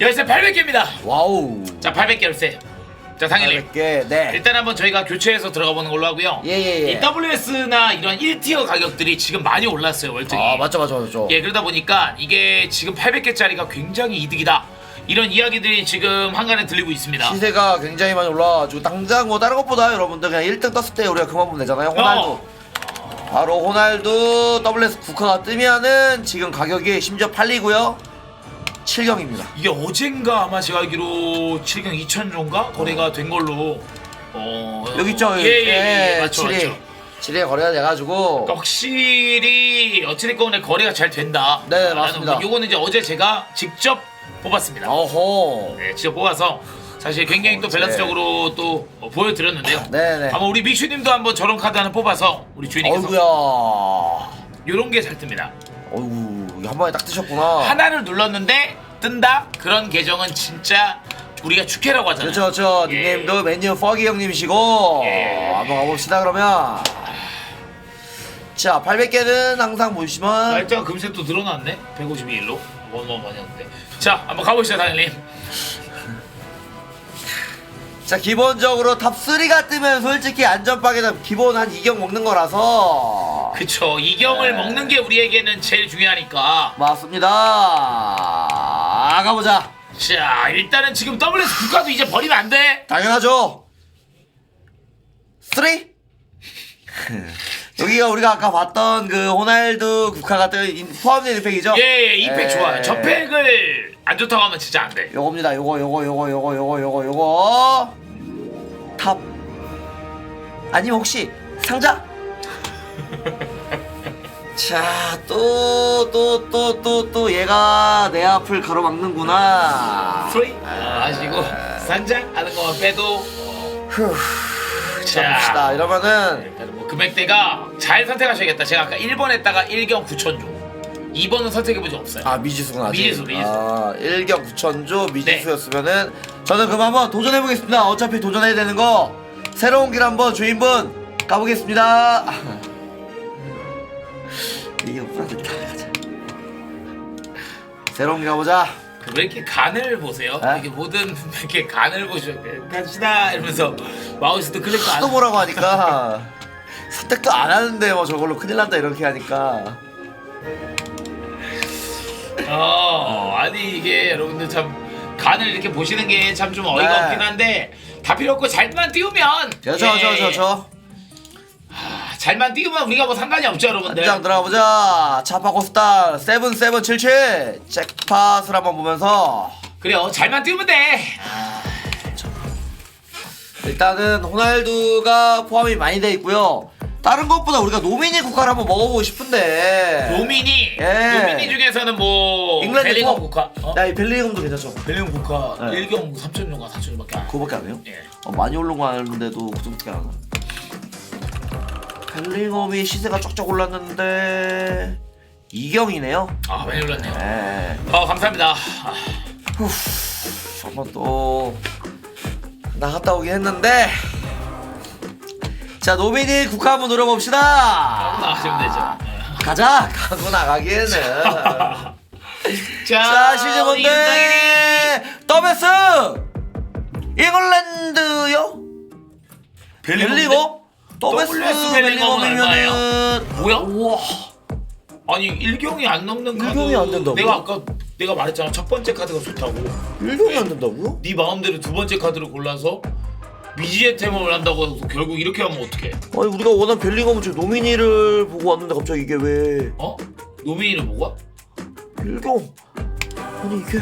열쇠 800개입니다. 와우. 자, 800개 열쇠. 자, 당연히 800개. 네. 일단 한번 저희가 교체해서 들어가 보는 걸로 하고요. 예, 예, 예. 이 WS나 이런 1티어 가격들이 지금 많이 올랐어요, 월등히. 아, 맞죠, 맞죠, 맞죠. 예, 그러다 보니까 이게 지금 800개짜리가 굉장히 이득이다. 이런 이야기들이 지금 한간에 들리고 있습니다. 시세가 굉장히 많이 올라와가지고 당장 뭐 다른 것보다 여러분들 그냥 1등 떴을 때 우리가 그만 보면 되잖아요. 호날두. 어. 바로 호날두 WS 국화가 뜨면은 지금 가격이 심지어 팔리고요. 7경입니다. 이게 어젠가 아마 제가 알기로 7경 2천조인가 거래가 된 걸로 어 여기 있죠. 예, 예, 예, 예. 맞죠, 7위. 맞죠. 7위에 거래가 돼가지고 그러니까 확실히 어찌됐건 거래가 잘 된다. 네, 라는 맞습니다. 거. 요거는 이제 어제 제가 직접 뽑았습니다. 어허. 네, 직접 뽑아서 사실 굉장히 또 어제. 밸런스적으로 또 어, 보여드렸는데요. 네네. 아마 우리 믹슈님도 한번 저런 카드 하나 뽑아서 우리 주인님께서 어이구야. 요런 게 잘 뜹니다. 어이구 한 방에 딱 뜨셨구나. 하나를 눌렀는데 뜬다? 그런 계정은 진짜 우리가 축해라고 하잖아요. 그렇죠, 그렇죠. 예. 닉네임도 메뉴 퍼기 형님이시고 예. 한번 가봅시다 그러면. 자, 800개는 항상 아, 보시면 일단 금세 또 늘어났네. 152일로. 원원 많이 했는데. 자, 한번 가보시죠, 다현님. 자 기본적으로 탑 3가 뜨면 솔직히 안전빵에는 기본 한 2경 먹는 거라서 그쵸. 이경을 네. 먹는 게 우리에게는 제일 중요하니까. 맞습니다. 아, 가보자. 자, 일단은 지금 WS 국가도 이제 버리면 안 돼. 당연하죠. 3? 여기가 우리가 아까 봤던 그 호날두 국화가 뜬 포함된 팩이죠? 예, 예, 이 팩 예. 좋아요. 저 팩을 안 좋다고 하면 진짜 안 돼. 요겁니다. 요거 요거 요거 요거 요거 요거 요거 탑 아니면 혹시 상자? 자, 또 또 또 또 또 얘가 내 앞을 가로막는구나. 프리 아, 하시고 상장 하는 것만 빼도 후. 자. 자, 봅시다. 이러면은 일단은 뭐 금액대가 잘 선택하셔야겠다. 제가 아까 1번 했다가 1경 9천 조. 2번은 선택해본 적 없어요. 아 미지수는 아직 미지수, 미지수. 아 1경 9천조 미지수였으면은 저는 그럼 한번 도전해 보겠습니다 어차피 도전해야 되는 거 새로운 길 한번 주인분 가보겠습니다 이게 오빠들 다 가자 새로운 길 가보자 왜 이렇게 간을 보세요? 에? 이렇게 모든 이렇게 간을 돼. 갑시다 이러면서 마우스도 클릭도 안 하도 뭐라고 하니까 선택도 안 하는데 뭐 저걸로 큰일 난다 이렇게 하니까 어, 아니 이게 여러분들 참 간을 이렇게 보시는 게 참 좀 어이가 네. 없긴 한데 다 필요 없고 잘만 띄우면 저저 예, 저 저저 아, 잘만 띄우면 우리가 뭐 상관이 없죠 여러분들. 한장 들어가 보자 차파고 스타 7777 잭팟을 한번 보면서 그래요 잘만 띄우면 돼. 일단은 호날두가 포함이 많이 돼 있고요. 다른 것보다 우리가 노미니 국화를 한번 먹어보고 싶은데. 노미니 예. 노미니 중에서는 뭐 잉글랜드 벨링엄 포- 국화. 어? 야, 이 벨링엄도 괜찮죠? 벨링엄 국화 네. 1경 3천조가 4천조밖에 안. 그거밖에 안 해요? 예. 어, 많이 오른 거 아는데도 그 정도밖에 안 하나. 벨링엄이 시세가 쫙쫙 올랐는데 이경이네요. 아 많이 올랐네요. 네. 아 감사합니다. 아, 한번 또 나갔다 오긴 했는데. 자 노미니 국화 한번 노려봅시다. 나가시면 되죠. 가자. 가고 나가기에는. 자, 자 시즌 뭔데 더베스 잉글랜드요? 벨링엄? WS 벨링엄은 벨링엄이면은 뭐야? 우와 아니 일경이 안 넘는 카드. 일경이 안 된다고요? 내가 아까 내가 말했잖아 첫 번째 카드가 좋다고. 일경이 안 된다고요? 네 마음대로 두 번째 카드를 골라서 미지의템을 한다고 해서 결국 이렇게 하면 어떡해? 아니 우리가 원한 벨링엄은 지금 노미니를 보고 왔는데 갑자기 이게 왜 어? 노미니를 뭐가? 일경 아니 이게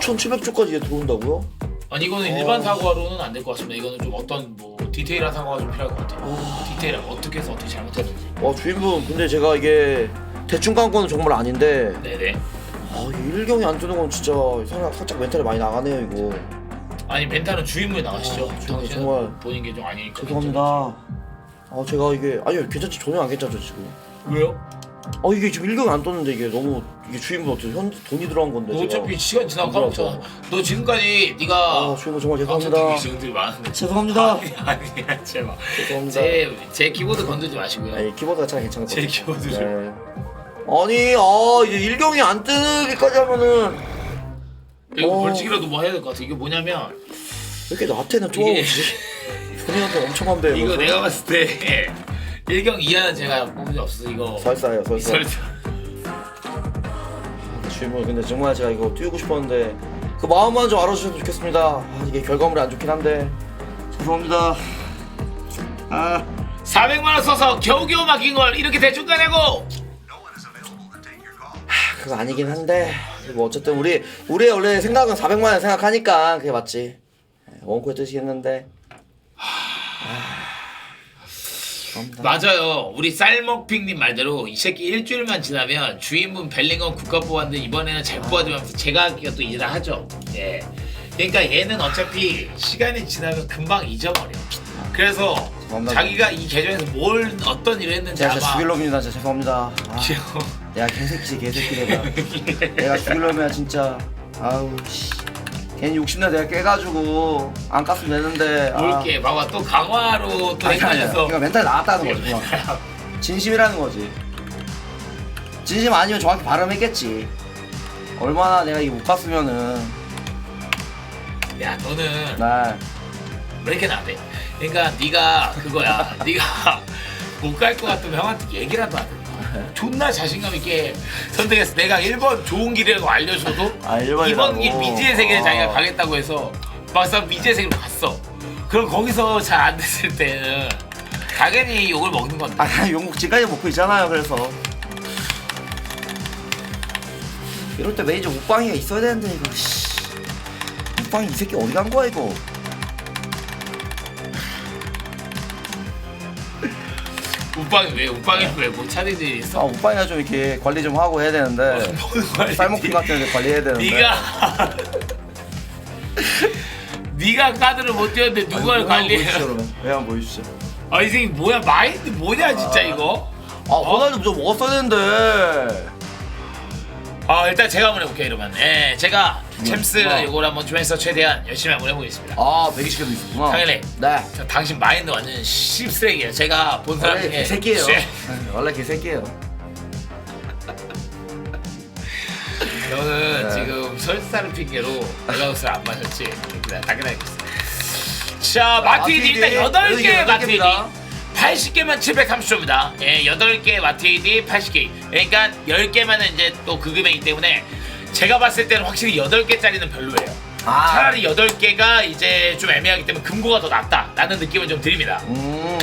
9,700조까지 이게 들어온다고요? 아니 이거는 어. 일반 사과로는 안 될 것 같습니다. 이거는 좀 어떤 뭐 디테일한 사과가 좀 필요할 것 같아요. 디테일한 어떻게 해서 어떻게 잘못했는지. 와 주인분 근데 제가 이게 대충 간 거는 정말 아닌데 네네. 아 이게 일경이 안 뜨는 건 진짜 살짝, 살짝 멘탈이 많이 나가네요 이거 아니 멘탈은 주인분이 나가시죠. 아, 당신은 정말. 본인 계정 아니니까. 죄송합니다. 아 제가 이게 아니요 괜찮지 전혀 안 괜찮죠 지금. 왜요? 아 이게 지금 일경이 안 떴는데 이게 너무 이게 주인분 어떻게 현 돈이 들어간 건데. 너 제가. 어차피 시간 까먹잖아. 들어가서. 너 지금까지 네가 아 주인분 정말 죄송합니다. 방송 기능들이 많은데. 죄송합니다. 아니 아니야 제발. 죄송합니다. 제, 제 키보드 건들지 마시고요. 아니 키보드가 참 괜찮을 것제 같아요. 키보드 좀. 네. 아니 아 이제 일경이 안 뜨기까지 하면은 이거 어. 벌칙이라도 뭐 해야 될 것 같아. 이게 뭐냐면 왜 이렇게 나한테는 쪼아오지? 현이한테 엄청 한대. 이거 내가 봤을 때 일경 이하는 제가 뽑은 적 없어 이거. 설사예요 설사. 주인분 근데 정말 제가 이거 띄우고 싶었는데 그 마음만 좀 알아주셨으면 좋겠습니다. 아, 이게 결과물이 안 좋긴 한데 죄송합니다. 아 400만 원 써서 겨우겨우 맡긴 걸 이렇게 대충 가냐고. 그거 아니긴 한데 뭐 어쨌든 우리 우리의 원래 생각은 400만 원 생각하니까 그게 맞지. 원코의 뜻이겠는데. 감사합니다. 맞아요. 우리 쌀먹핑님 말대로 이 새끼 일주일만 지나면 주인분 벨링엄 국가 뽑았는데 이번에는 잘 뽑아주면서 제가 하기가 또 이제다 하죠. 예. 그러니까 얘는 어차피 시간이 지나면 금방 잊어버려. 그래서 죄송합니다. 자기가 이 계정에서 뭘 어떤 일을 했는지 제가 진짜 아마 죽일 놈입니다. 진짜 죄송합니다. 아, 귀여워. 내가 개새끼지 개새끼 내가. 내가 죽일 놈이야 진짜. 아우 씨. 괜히 욕심내 내가 깨가지고 안 깠으면 되는데. 아. 볼게 봐봐 또 강화로 또 아니, 아니야. 헷갈려서 그러니까 멘탈 나갔다는 거지. 그냥. 진심이라는 거지. 진심 아니면 정확히 발음했겠지. 얼마나 내가 이거 못 갔으면은 야 너는 나왜 이렇게 나대? 그러니까 네가 그거야. 네가 못 갈 것 같으면 형한테 얘기라도 하든. 존나 자신감 있게 선택했어. 내가 1번 좋은 길이라고 알려줘도 아, 1번이라고. 2번 길 미지의 세계에 어. 자기가 가겠다고 해서 막상 미지의 세계로 갔어. 그럼 거기서 잘 안 됐을 때는 당연히 욕을 먹는 건데. 아, 나 영국 지까지 먹고 있잖아요. 그래서 이럴 때 메이저 우빵이가 있어야 되는데 이거. 씨. 우빵이 이 새끼 어디 간 거야 이거? 우빵이 왜? 우빵이 왜못 찾은 일이 아 있어? 우빵이가 좀 이렇게 관리 좀 하고 해야 되는데 쌀먹기 같은 데 관리해야 되는데. 네가 네가 카드를 못 띄웠는데 누가 왜 관리해? 그러면? 왜 한번 보여주시죠. 아, 이 새끼 뭐야? 마인드 뭐냐, 진짜 이거? 아 호날두 좀 먹었어야 되는데. 아, 일단 제가 한번 해볼게요, 이러면. 예, 제가 챔스 어. 이걸 한번 좀 해서 최대한 열심히 한번 해보겠습니다. 아 120개도 있었구나. 당연히. 네. 자, 당신 마인드 완전 씹쓰레기예요. 제가 본 사람 원래 중에. 개새끼예요. 쉐. 네, 원래 개새끼예요. 너는 네. 지금 설사를 핑계로 밸런스를 안 마셨지? 그래, 당연하게 있어. 자, 마티디 일단 마티디 8개 여덟. 개입니다. 80개만 730조입니다. 예, 8개 마티디 80개. 그러니까 10개만은 이제 또 그 금액이기 때문에 제가 봤을 때는 확실히 8개짜리는 별로예요. 아. 차라리 8개가 이제 좀 애매하기 때문에 금고가 더 낫다라는 느낌을 좀 드립니다. 음.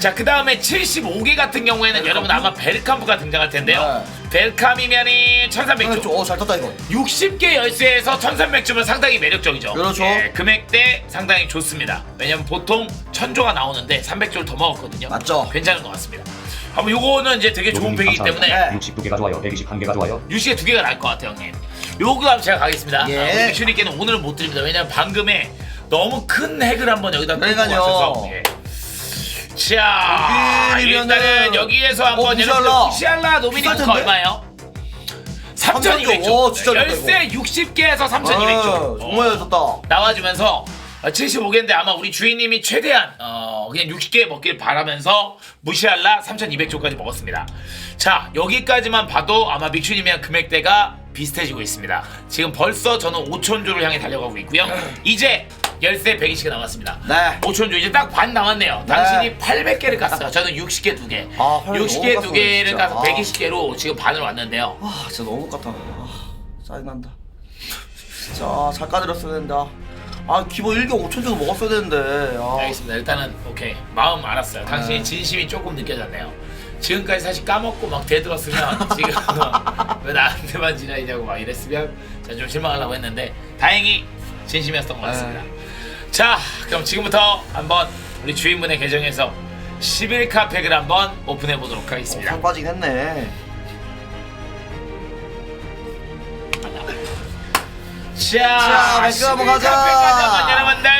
자, 그 다음에 75개 같은 경우에는 여러분 아마 베르캄프가 등장할 텐데요. 네. 베르캄이면이 1300조. 어잘 떴다 이거. 60개 열쇠에서 1300주면 상당히 매력적이죠. 그렇죠. 예, 금액대 상당히 좋습니다. 왜냐면 보통 1000조가 나오는데 300조를 더 먹었거든요. 맞죠. 괜찮은 것 같습니다. 한번 요거는 이제 되게 좋은 팩이기 때문에 네. 62개가 좋아요. 121개가 좋아요. 60개 두 개가 나을 것 같아요, 형님. 요거 한번 제가 가겠습니다. 예. 아, 우리 슈리께는 오늘은 못 드립니다. 왜냐면 방금에 너무 큰 핵을 한번 여기다 뚫고 그러니까요. 왔어서. 예. 자, 일단은 여기에서 한번 어. 여러분들 무시할라 노미니크 비쌀 텐데? 얼마예요? 3,200 3,200조. 오, 진짜 좋다, 열쇠 60개에서 3,200조. 아, 정말 잘 떴다. 나와주면서 75개인데 아마 우리 주인님이 최대한 어, 그냥 60개 먹길 바라면서 무시할라 3,200조까지 먹었습니다. 자 여기까지만 봐도 아마 믹슈님이랑 금액대가 비슷해지고 있습니다. 지금 벌써 저는 5천조를 향해 달려가고 있고요. 이제 열쇠 120개 남았습니다. 네. 5천조 이제 딱 반 남았네요. 네. 당신이 800개를 깠어요. 저는 60개 두 개. 아, 800개 60개 너무 두 깠어요, 개를 진짜. 까서 아. 120개로 지금 반을 왔는데요. 아 진짜 너무 같아. 아, 짜증난다. 진짜 잘 까드렸어야 된다. 아 기본 1개 5천 정도 먹었어야 되는데. 아. 알겠습니다. 일단은 오케이 마음 알았어요. 당신이 네. 진심이 조금 느껴졌네요. 지금까지 사실 까먹고 막 대들었으면 지금 왜 나한테만 지나이냐고 막 이랬으면 제가 좀 실망하려고 했는데 다행히 진심이었던 것 같습니다. 네. 자 그럼 지금부터 한번 우리 주인분의 계정에서 11카 팩을 한번 오픈해 보도록 어, 하겠습니다. 살 빠지긴 했네. 자, 자, 맥주 한번 가자. 11카 팩 가져간 여러분들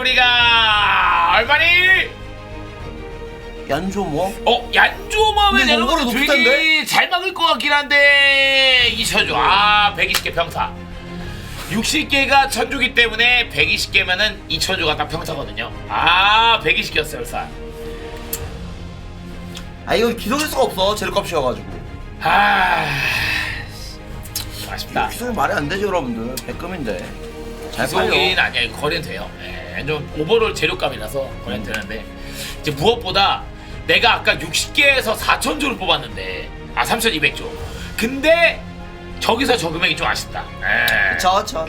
우리가 얼마니? 얀조 뭐? 어, 얀조마면 근데 이거 되게? 잘 막을 것 같긴 한데 이천조 아 120개 평타 60개가 천조기 때문에 120개면은 2천조가 딱 평타거든요. 아 120개였어요 일단 아 이거 기록일 수가 없어. 재료값이어가지고. 아좀 아쉽다. 기속이 말이 안 되죠 여러분들. 백금인데. 잘 기속인 아니야 이거 거래는 돼요. 예, 좀 오버롤 재료감이라서 거래는 되는데. 이제 무엇보다 내가 아까 60개에서 4천조를 뽑았는데. 아 3,200조. 근데 저기서 저 금액이 좀 아쉽다. 예. 저 저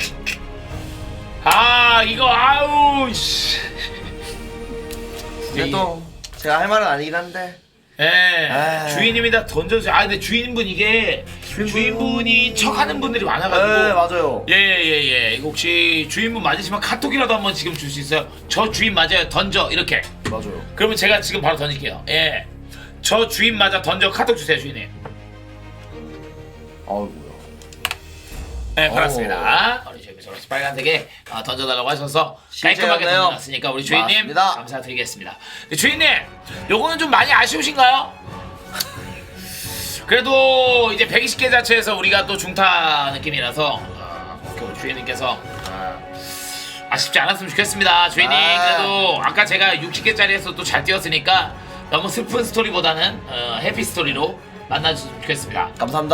아 이거 아우 씨. 또 제가 할 말은 아니긴 한데 예. 에이. 주인님이 다 던져주세요. 아 근데 주인분 이게 주인분. 주인분이 척하는 분들이 많아가지고. 네 맞아요 예 예 예. 이거 혹시 주인분 맞으시면 카톡이라도 한번 지금 줄 수 있어요? 저 주인 맞아요. 던져 이렇게. 맞아요 그러면 제가 지금 바로 던질게요. 예. 저 주인 맞아 던져 카톡 주세요 주인님. 아이고야 네 받았습니다. 우리 주인님 저렇게 빨간색에 어, 던져달라고 하셔서 깔끔하게 실제였네요. 던져놨으니까 우리 주인님 맞습니다. 감사드리겠습니다. 네, 주인님 요거는 좀 많이 아쉬우신가요? 그래도 이제 120개 자체에서 우리가 또 중타 느낌이라서 어, 우리 주인님께서 어, 아쉽지 않았으면 좋겠습니다. 주인님 아. 그래도 아까 제가 60개짜리에서 또 잘 뛰었으니까 너무 슬픈 스토리보다는 어, 해피 스토리로 만나주셨으면 좋겠습니다. 감사합니다